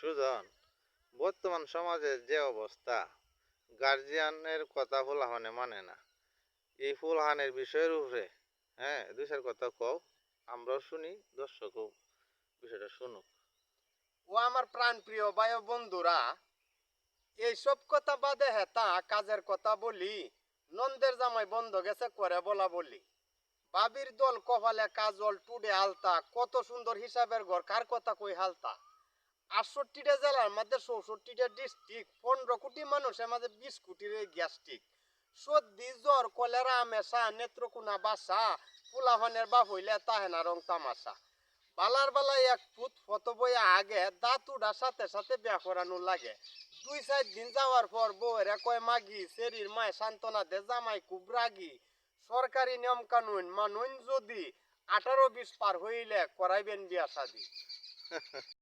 সুজন, বর্তমান সমাজের যে অবস্থা গার্জিয়ানের কথা ফুলাহানে মানে না। এই ফুলহানের বিষয়ের উপরে হ্যাঁ দুই চার কথা কও, আমরাও শুনি, দর্শকও বিষয়টা শুনুক। ও আমার প্রাণপ্রিয় ভাই ও বন্ধুরা এইসব কথা বাদে হেতা কাজের কথা বলি, নন্দের জামাই বন্ধ গেছে করে বলা বলি। বাবির দল কপালে কাজল টুডে আলতা, কত সুন্দর হিসাবের ঘর, কার কথা কই হালতা? আটষট্টিটা জেলার মধ্যে চৌষট্টিটা ডিস্ট্রিক্ট, পনেরো কোটি মানুষের মাঝে বিশ কোটির গ্যাস্ট্রিক। সর্দি, জ্বর, কলেরা আমেশা নেত্রকোনা বাসা ফুলাহানের বাপ হইলে তাহেনা রং তামাশা। বালার বালাই এক ফুট ফত বইয়া আগে দাঁতুডা সাথে সাথে বিয়া করানো লাগে। দুই চার দিন যাওয়ার পর বউরে কয়, মাগি শরীর মায় সান্ত্বনা দে, জামাই খুব রাগি। সরকারি নিয়ম কানুন মানুন যদি আঠারো বিশ পার হইলে করাইবেন বিয়া শাদি।